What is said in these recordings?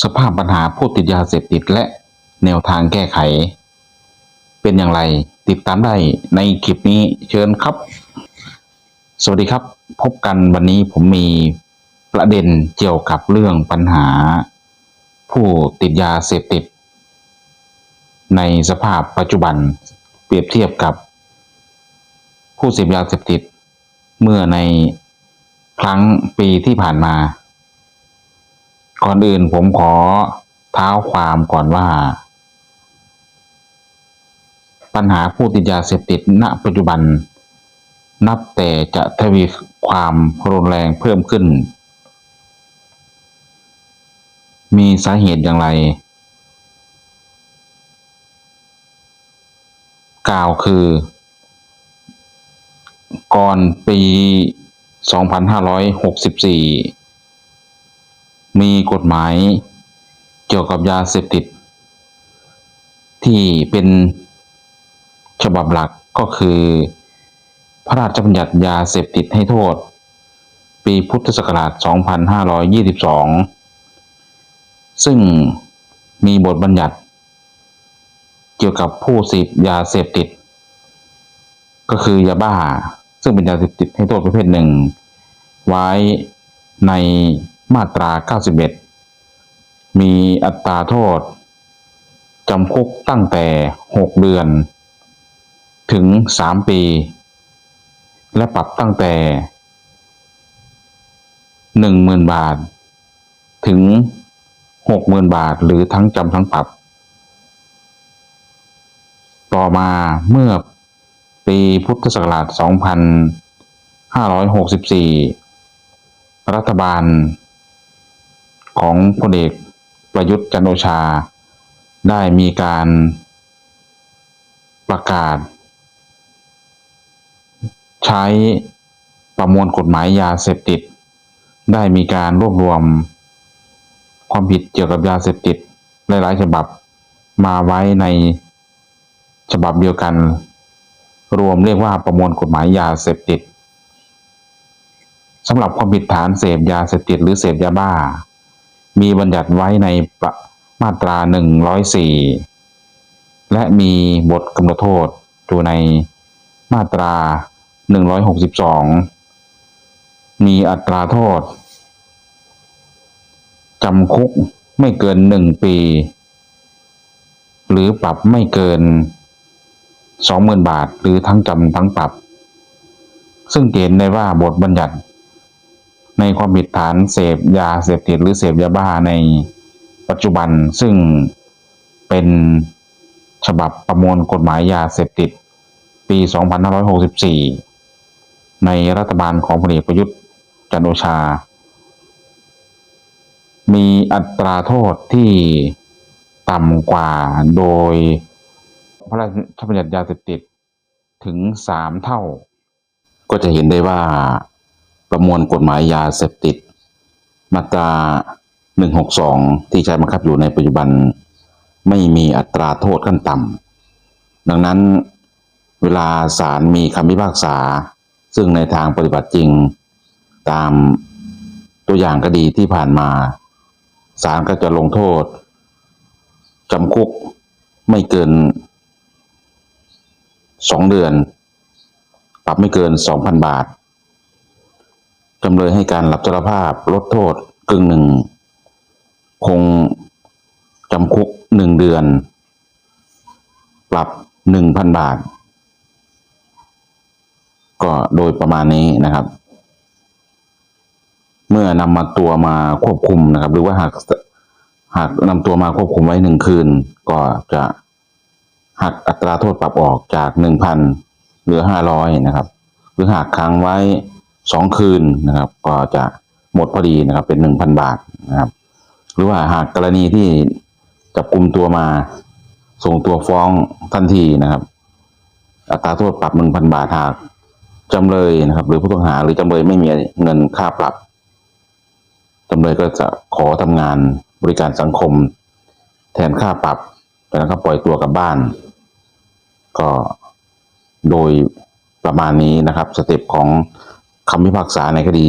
สภาพปัญหาผู้ติดยาเสพติดและแนวทางแก้ไข เป็นอย่างไรติดตามได้ในคลิปนี้เชิญครับ สวัสดีครับ พบกันวันนี้ผมมีประเด็นเกี่ยวกับเรื่องปัญหา ผู้ติดยาเสพติด ในสภาพปัจจุบันเปรียบเทียบกับ ผู้เสพยาเสพติด เมื่อในครั้งปีที่ผ่านมา ก่อนอื่นผมขอเท้าความก่อนว่า ปัญหาผู้ติดยาเสพติดณปัจจุบัน นับแต่จะทวีความรุนแรงเพิ่มขึ้น มีสาเหตุอย่างไร กล่าวคือ ก่อนปี 2564 มีกฎหมายเกี่ยวกับยาเสพติด ที่เป็นฉบับหลักก็คือ พระราชบัญญัติยาเสพติดให้โทษ ปีพุทธศักราช 2522 ซึ่งมีบทบัญญัติ เกี่ยวกับผู้เสพยาเสพติด ก็คือยาบ้า ซึ่งเป็นยาเสพติดให้โทษประเภทหนึ่ง ไว้ใน มาตรา 91 มีอัตราโทษ จำคุกตั้งแต่ 6 เดือน ถึง 3 ปี และปรับตั้งแต่ 10,000 บาท ถึง 60,000 บาท หรือทั้งจำทั้งปรับ ต่อมาเมื่อปีพุทธศักราช 2564 รัฐบาล ของพลเอกประยุทธ์จันโอชา ได้มีการประกาศ ใช้ประมวลกฎหมายยาเสพติด ได้มีการรวบรวม ความผิดเกี่ยวกับยาเสพติดหลายๆฉบับมาไว้ในฉบับเดียวกัน รวมเรียกว่าประมวลกฎหมายยาเสพติดสำหรับความผิดฐานเสพยาเสพติดหรือเสพยาบ้า มีบัญญัติไว้ในประมาตรา 104 และมีบทกำหนดโทษอยู่ในมาตรา 162 มีอัตราโทษจำคุกไม่เกินหนึ่งปี หรือปรับไม่เกินสองหมื่นบาท หรือทั้งจำทั้งปรับ ซึ่งเกณฑ์ได้ว่าบทบัญญัติ ในความผิดฐานเสพยาเสพติดหรือเสพยาบ้าในปัจจุบันซึ่งเป็นฉบับประมวลกฎหมายยาเสพติด ปี 2564 ในรัฐบาลของพลเอกประยุทธ์จันโอชา มีอัตราโทษที่ต่ำกว่าโดยพระราชบัญญัติยาเสพติดถึงสามเท่า ก็จะเห็นได้ว่า ประมวลกฎหมายยาเสพติด มาตรา 162 ที่ใช้บังคับอยู่ในปัจจุบัน ไม่มีอัตราโทษขั้นต่ำดังนั้นเวลาศาลมีคำพิพากษา ซึ่งในทางปฏิบัติจริง ตามตัวอย่างคดีที่ผ่านมาศาลก็จะลงโทษจำคุกไม่เกินสองเดือน ปรับไม่เกินสองพันบาท จำเลยให้การรับสารภาพลดโทษกึ่งหนึ่ง คงจำคุกหนึ่งเดือน ปรับหนึ่งพันบาท ก็โดยประมาณนี้นะครับ เมื่อนำมาตัวมาควบคุมนะครับ หรือว่าหากหากนำตัวมาควบคุมไว้หนึ่งคืน ก็จะหักอัตราโทษปรับออกจากหนึ่งพันเหลือห้าร้อยนะครับ หรือหากค้างไว้ สองคืนนะครับ ก็จะหมดพอดีนะครับ เป็นหนึ่งพันบาทนะครับ หรือว่าหากกรณีที่จับกลุ่มตัวมา ส่งตัวฟ้องทันทีนะครับ อัตราโทษปรับหนึ่งพันบาทหากจำเลยนะครับ หรือผู้ต้องหาหรือจำเลยไม่มีเงินค่าปรับจำเลยก็จะขอทำงานบริการสังคม แทนค่าปรับแล้วก็ปล่อยตัวกลับบ้าน ก็โดยประมาณนี้นะครับ สเต็ปของ คำพิพากษาในคดี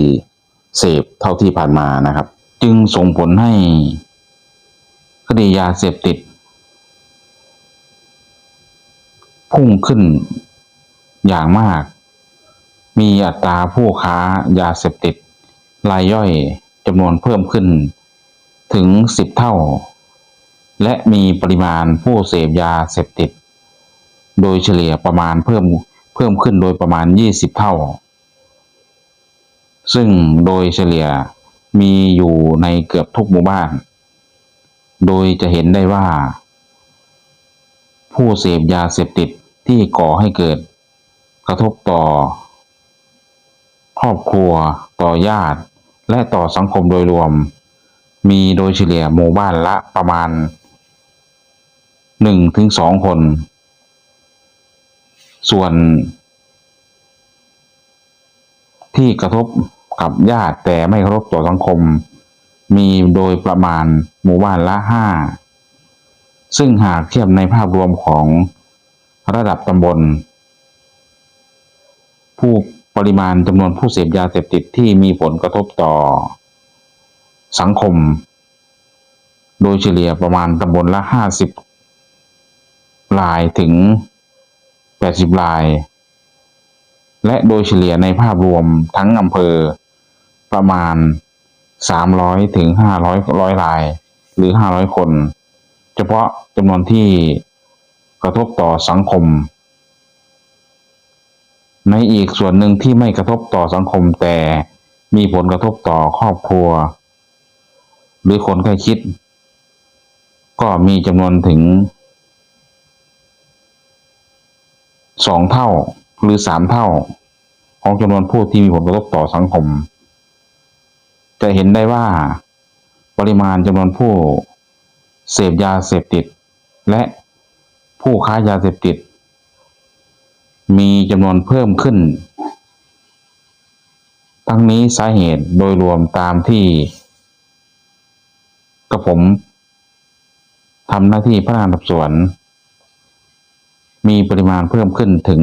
เสพเท่าที่ผ่านมานะครับ จึงส่งผลให้ คดียาเสพติด พุ่งขึ้นอย่างมาก มีอัตราผู้ค้ายาเสพติด รายย่อยจำนวนเพิ่มขึ้นถึงสิบเท่า และมีปริมาณผู้เสพยาเสพติด โดยเฉลี่ยประมาณเพิ่มเพิ่มขึ้นโดยประมาณ 20 เท่า ซึ่งโดยเฉลี่ยมีอยู่ในเกือบทุกหมู่บ้าน โดยจะเห็นได้ว่า ผู้เสพยาเสพติดที่ก่อให้เกิด กระทบต่อ ครอบครัว ต่อญาติ และต่อสังคมโดยรวม มีโดยเฉลี่ยหมู่บ้านละประมาณหนึ่งถึงสองคน ส่วน ที่กระทบกับญาติแต่ไม่กระทบต่อสังคม มีโดยประมาณหมู่บ้านละห้าซึ่งหากเทียบในภาพรวมของระดับตำบล ผู้ปริมาณจำนวนผู้เสพยาเสพติดที่มีผลกระทบต่อ สังคม โดยเฉลี่ยประมาณตำบลละห้าสิบรายถึงแปดสิบราย และโดยเฉลี่ยในภาพรวมทั้งอำเภอประมาณสามร้อยถึงห้าร้อยราย หรือห้าร้อยคน เฉพาะจำนวนที่กระทบต่อสังคม ในอีกส่วนหนึ่งที่ไม่กระทบต่อสังคมแต่มีผลกระทบต่อครอบครัว หรือคนใกล้ชิด ก็มีจำนวนถึงสองเท่า หรือสามเท่าของจำนวนผู้ที่มีผลกระทบต่อสังคม จะเห็นได้ว่า ปริมาณจำนวนผู้ เสพยาเสพติด และผู้ค้ายาเสพติด มีจำนวนเพิ่มขึ้น ทั้งนี้สาเหตุโดยรวมตามที่กระผมทำหน้าที่พนักงานสอบสวน มีปริมาณเพิ่มขึ้นถึง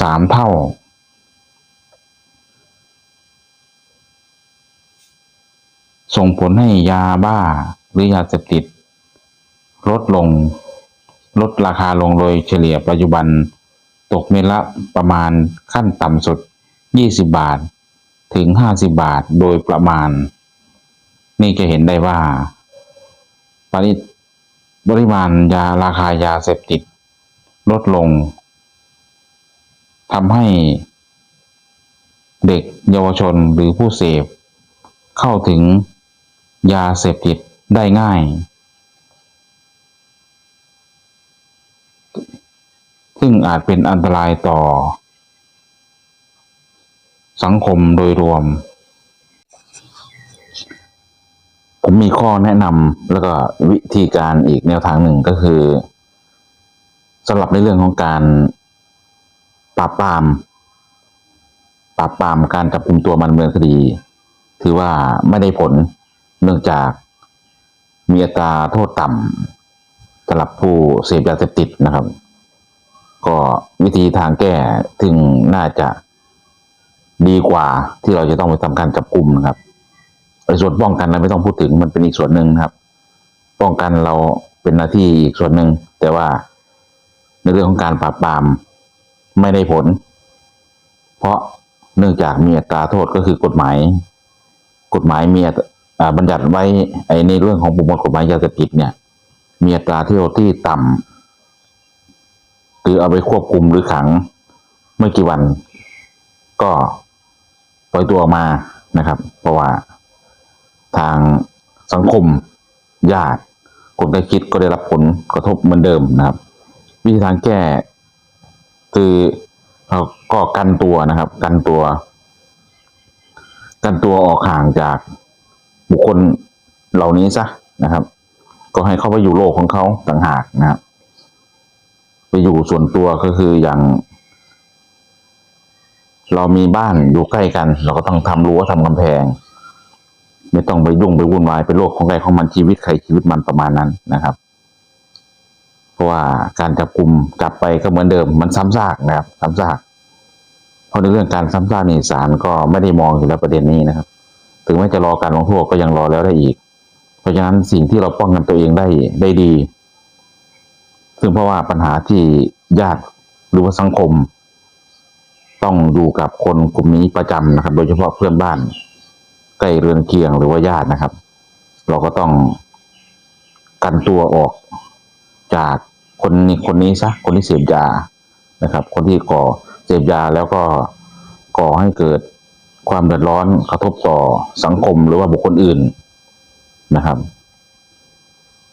สามเท่า ส่งผลให้ยาบ้าหรือยาเสพติด ลดลง ลดราคาลงโดยเฉลี่ยปัจจุบันตกเม็ดละประมาณขั้นต่ำสุด 20 บาท ถึง 50 บาทโดยประมาณ นี่จะเห็นได้ว่า ปริปริมาณยาราคายาเสพติด ลดลง ทำให้เด็กเยาวชนหรือผู้เสพ เข้าถึงยาเสพติดได้ง่าย ซึ่งอาจเป็นอันตรายต่อ สังคมโดยรวม ผมมีข้อแนะนำแล้วก็วิธีการอีกแนวทางหนึ่งก็คือสำหรับในเรื่องของการ ปราบปรามปราบปรามการจับกลุ่มตัวมันเมืองคดี ถือว่าไม่ได้ผลเนื่องจากมีอัตราโทษต่ำสำหรับผู้เสพยาเสพติดนะครับ ก็วิธีทางแก้ถึงน่าจะดีกว่าที่เราจะต้องไปทำการจับกลุ่มนะครับไอ้ส่วนป้องกันเราไม่ต้องพูดถึงมันเป็นอีกส่วนหนึ่งครับ ป้องกันเราเป็นหน้าที่อีกส่วนหนึ่งแต่ว่าในเรื่องของการปราบปราม ไม่ได้ผล เพราะเนื่องจากมีอัตราโทษก็คือกฎหมาย กฎหมายมีบัญญัติไว้ไอในเรื่องของประมวลกฎหมายยาเสพติดเนี่ย มีอัตราที่โทษที่ต่ำคือเอาไปควบคุมหรือขังไม่กี่วัน ก็ปล่อยตัวออกมานะครับ เพราะว่าทางสังคมญาติคนใกล้ชิดก็ได้รับผลกระทบเหมือนเดิมนะครับ วิธีทางแก้ คือเราก็กันตัวนะครับ กันตัว กันตัวออกห่างจากบุคคลเหล่านี้ซะนะครับ ก็ให้เขาไปอยู่โลกของเขาต่างหากนะครับ ไปอยู่ส่วนตัวก็คืออย่าง เรามีบ้านอยู่ใกล้กัน เราก็ต้องทำรั้วทำกำแพง ไม่ต้องไปยุ่งไปวุ่นวายเป็นโลกของใครของมันชีวิตใครชีวิตมันประมาณนั้นนะครับ ราะว่าการจับกลุ่มจับไปก็เหมือนเดิมมันซ้ำซากนะครับซ้ำซากเพราะในเรื่องการซ้ำซากนี่ศาลก็ไม่ได้มองอยู่แล้วประเด็นนี้นะครับ ถึงแม้จะรอการลงโทษก็ยังรอแล้วได้อีก เพราะราะฉะนั้นสิ่งที่เราป้องกันตัวเองได้ได้ดี ซึ่งเพราะว่าปัญหาที่ญาติหรือว่าสังคม ต้องดูกับคนกลุ่มนี้ประจำนะครับ โดยเฉพาะเพื่อนบ้านใกล้เรือนเคียงหรือว่าญาตินะครับ เราก็ต้องกันตัวออกจาก คนนี้คนนี้ซะคนที่เสพยานะครับ คนที่ก่อเสพยาแล้วก็ก่อให้เกิดความเดือดร้อนกระทบต่อสังคมหรือว่าบุคคลอื่นนะครับ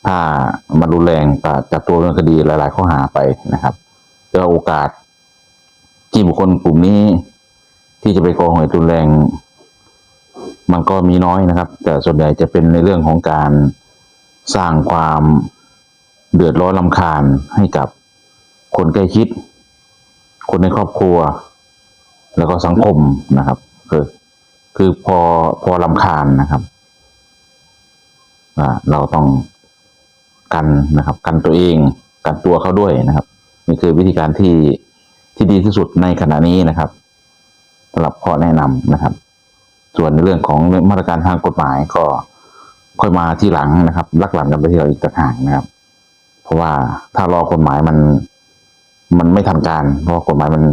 ถ้ามันรุนแรงก็จับตัวดำเนินคดีหลาย ๆ ข้อหาไปนะครับแต่โอกาส ที่บุคคลกลุ่มนี้ ที่จะไปก่อเหตุรุนแรง มันก็มีน้อยนะครับ แต่ส่วนใหญ่จะเป็นในเรื่องของการสร้างความ เดือดร้อนลำคาญให้กับคนใกล้ชิด คนในครอบครัว แล้วก็สังคมนะครับ คือคือพอพอลำคาญนะครับเราต้องกันนะครับ กันตัวเองกันตัวเขาด้วยนะครับนี่คือวิธีการที่ที่ดีที่สุดในขณะนี้นะครับสำหรับข้อแนะนำนะครับ ส่วนในเรื่องของมาตรการทางกฎหมายก็ค่อยมาที่หลังนะครับลักหลังกันไปที่เราอีกต่างหากนะครับ เพราะว่าถ้ารอกฎหมายมัน มันไม่ทันการ เพราะกฎหมายมัน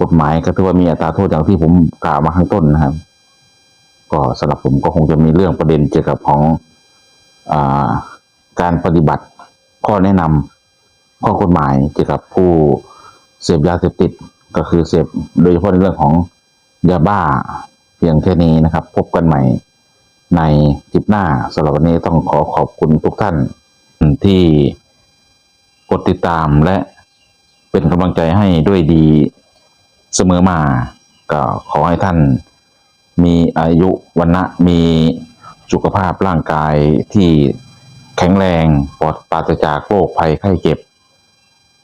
กฎหมายก็ถือว่ามีอัตราโทษอย่างที่ผมกล่าวมาข้างต้นนะครับ ก็สำหรับผมก็คงจะมีเรื่องประเด็นเกี่ยวกับของอาการปฏิบัติข้อแนะนำข้อกฎหมายเกี่ยวกับผู้เสพยาเสพติดก็คือเสพโดยเฉพาะในเรื่องของยาบ้าเพียงแค่นี้นะครับ พบกันใหม่ในคลิปหน้าสำหรับวันนี้ต้องขอขอบคุณทุกท่าน ที่กดติดตามและเป็นกำลังใจให้ด้วยดีเสมอมา ก็ขอให้ท่านมีอายุวันนะมีสุขภาพร่างกายที่แข็งแรงปลอดปราศจากโรคภัยไข้เจ็บ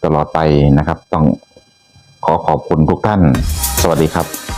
ตลอดไปนะครับ ต้องขอขอบคุณทุกท่าน สวัสดีครับ